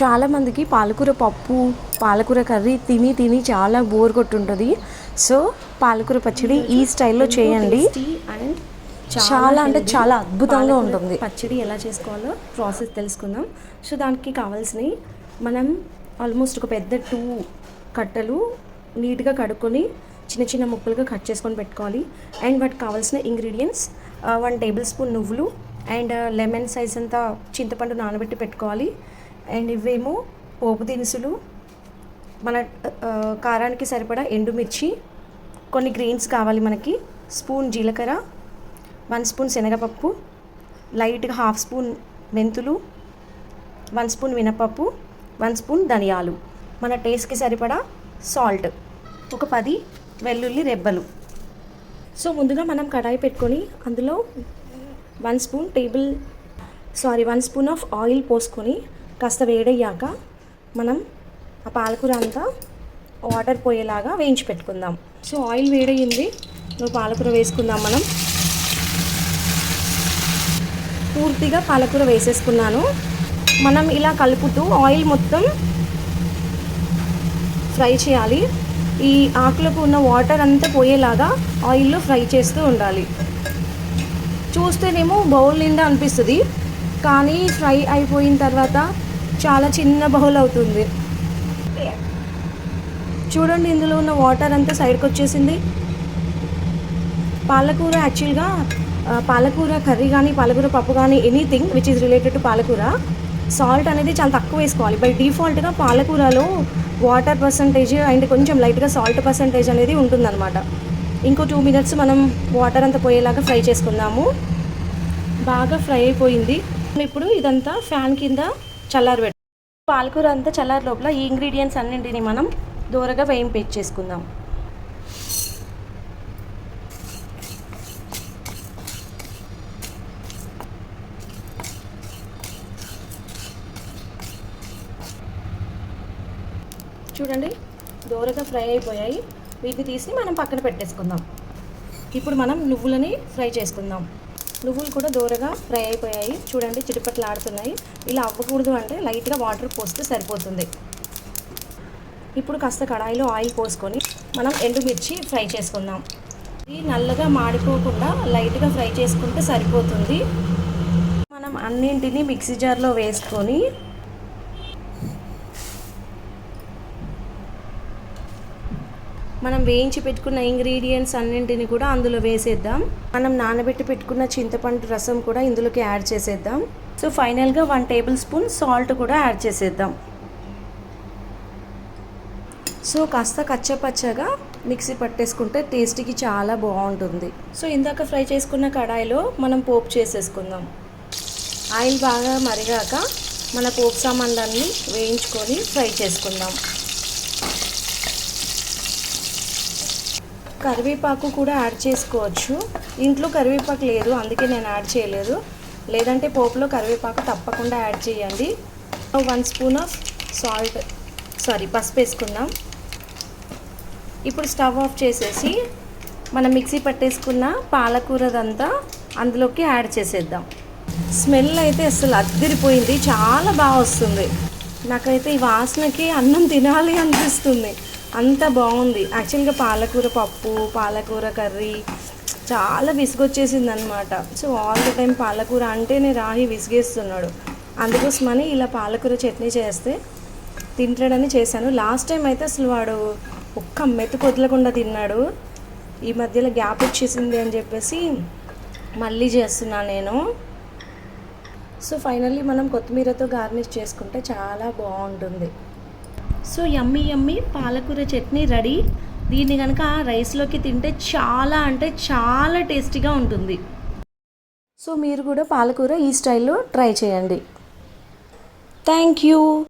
చాలామందికి పాలకూర పప్పు పాలకూర కర్రీ తిని తిని చాలా బోర్ కొట్టుంటుంది. సో పాలకూర పచ్చడి ఈ స్టైల్లో చేయండి. అండ్ చాలా అంటే చాలా అద్భుతంగా ఉంటుంది. పచ్చడి ఎలా చేసుకోవాలో ప్రాసెస్ తెలుసుకుందాం. సో దానికి కావాల్సినవి మనం ఆల్మోస్ట్ ఒక పెద్ద టూ కట్టలు నీట్గా కడుక్కొని చిన్న చిన్న ముక్కలుగా కట్ చేసుకొని పెట్టుకోవాలి. అండ్ వాటికి కావాల్సిన ఇంగ్రీడియంట్స్ వన్ టేబుల్ స్పూన్ నువ్వులు అండ్ లెమన్ సైజ్ అంతా చింతపండు నానబెట్టి పెట్టుకోవాలి. అండ్ ఇవేమో పోపు దినుసులు మన కారానికి సరిపడా ఎండుమిర్చి కొన్ని గ్రీన్స్ కావాలి మనకి స్పూన్ జీలకర్ర వన్ స్పూన్ శనగపప్పు లైట్గా హాఫ్ స్పూన్ మెంతులు వన్ స్పూన్ మినపప్పు వన్ స్పూన్ ధనియాలు. మన టేస్ట్కి సరిపడా సాల్ట్ ఒక పది వెల్లుల్లి రెబ్బలు. సో ముందుగా మనం కడాయి పెట్టుకొని అందులో one spoon table sorry one spoon of oil పోసుకొని కాస్త వేడయ్యాక మనం ఆ పాలకూర అంతా వాటర్ పోయేలాగా వేయించి పెట్టుకుందాం. సో ఆయిల్ వేడయ్యింది. నువ్వు పాలకూర వేసుకుందాం మనం. పూర్తిగా పాలకూర వేసేసుకున్నాను. మనం ఇలా కలుపుతూ ఆయిల్ మొత్తం ఫ్రై చేయాలి. ఈ ఆకులకు ఉన్న వాటర్ అంతా పోయేలాగా ఆయిల్లో ఫ్రై చేస్తూ ఉండాలి. చూస్తేనేమో బౌల్ నిండా అనిపిస్తుంది. కానీ ఫ్రై అయిపోయిన తర్వాత చాలా చిన్న బౌల్ అవుతుంది. చూడండి ఇందులో ఉన్న వాటర్ అంతా సైడ్కి వచ్చేసింది. పాలకూర యాక్చువల్గా పాలకూర కర్రీ కానీ పాలకూర పప్పు కానీ anything which is related to పాలకూర సాల్ట్ అనేది చాలా తక్కువ వేసుకోవాలి. బై డిఫాల్ట్గా పాలకూరలో వాటర్ పర్సంటేజ్ అండ్ కొంచెం లైట్గా సాల్ట్ పర్సంటేజ్ అనేది ఉంటుందన్నమాట. ఇంకో టూ మినిట్స్ మనం వాటర్ అంతా పోయేలాగా ఫ్రై చేసుకుందాము. బాగా ఫ్రై అయిపోయింది. ఇప్పుడు ఇదంతా ఫ్యాన్ కింద చల్లారబెట్టు పాలకూర అంతా చల్లారి లోపల ఈ ఇంగ్రీడియంట్స్ అన్నింటిని మనం దూరగా వేయింపేచేసుకుందాం చూడండి దూరగా ఫ్రై అయిపోయాయి. వీటిని తీసి మనం పక్కన పెట్టేసుకుందాం. ఇప్పుడు మనం నువ్వులని ఫ్రై చేసుకుందాం. నువ్వులు కూడా దూరగా ఫ్రై అయిపోయాయి. చూడండి చిటిపట్లు ఆడుతున్నాయి ఇలా అవ్వకూడదు అంటే లైట్గా వాటర్ పోస్తే సరిపోతుంది. ఇప్పుడు కాస్త కడాయిలో ఆయిల్ పోసుకొని మనం ఎండుమిర్చి ఫ్రై చేసుకుందాం. ఇది నల్లగా మాడిపోకుండా లైట్గా ఫ్రై చేసుకుంటే సరిపోతుంది. మనం అన్నింటినీ మిక్సీ జార్లో వేసుకొని మనం వేయించి పెట్టుకున్న ఇంగ్రీడియంట్స్ అన్నింటిని కూడా అందులో వేసేద్దాం. మనం నానబెట్టి పెట్టుకున్న చింతపండు రసం కూడా ఇందులోకి యాడ్ చేసేద్దాం. సో ఫైనల్గా వన్ టేబుల్ స్పూన్ సాల్ట్ కూడా యాడ్ చేసేద్దాం. సో కాస్త కచ్చపచ్చగా మిక్సీ పట్టేసుకుంటే టేస్ట్కి చాలా బాగుంటుంది. సో ఇందాక ఫ్రై చేసుకున్న కడాయిలో మనం పోపు చేసేసుకుందాం. ఆయిల్ బాగా మరిగాక మన పోపు సామాన్లన్నీ వేయించుకొని ఫ్రై చేసుకుందాం. కరివేపాకు కూడా యాడ్ చేసుకోవచ్చు. ఇంట్లో కరివేపాకు లేదు అందుకే నేను యాడ్ చేయలేదు. లేదంటే పోపులో కరివేపాకు తప్పకుండా యాడ్ చేయండి. One spoon of salt sorry పసుపు వేసుకుందాం. ఇప్పుడు స్టవ్ ఆఫ్ చేసేసి మనం మిక్సీ పట్టేసుకున్న పాలకూరదంతా అందులోకి యాడ్ చేసేద్దాం. స్మెల్ అయితే అసలు అద్దరిపోయింది చాలా బాగా వస్తుంది. నాకైతే ఈ వాసనకి అన్నం తినాలి అనిపిస్తుంది. అంత బాగుంది. యాక్చువల్గా పాలకూర పప్పు పాలకూర కర్రీ చాలా విసుగొచ్చేసింది అనమాట సో ఆల్ ద టైం పాలకూర అంటేనే రాహి విసిగేస్తున్నాడు. అందుకోసమని ఇలా పాలకూర చట్నీ చేస్తే తింటాడని చేశాను. లాస్ట్ టైం అయితే అసలు వాడు ఒక్క మెతుకు వదలకుండా తిన్నాడు. ఈ మధ్యలో గ్యాప్ వచ్చేసింది అని చెప్పేసి మళ్ళీ చేస్తున్నాను నేను. సో ఫైనల్లీ మనం కొత్తిమీరతో గార్నిష్ చేసుకుంటే చాలా బాగుంటుంది. సో యమ్మీ యమ్మీ పాలకూర చట్నీ రెడీ. దీన్ని కనుక రైస్లోకి తింటే చాలా అంటే చాలా టేస్టీగా ఉంటుంది. సో మీరు కూడా పాలకూర ఈ స్టైల్లో ట్రై చేయండి. Thank you.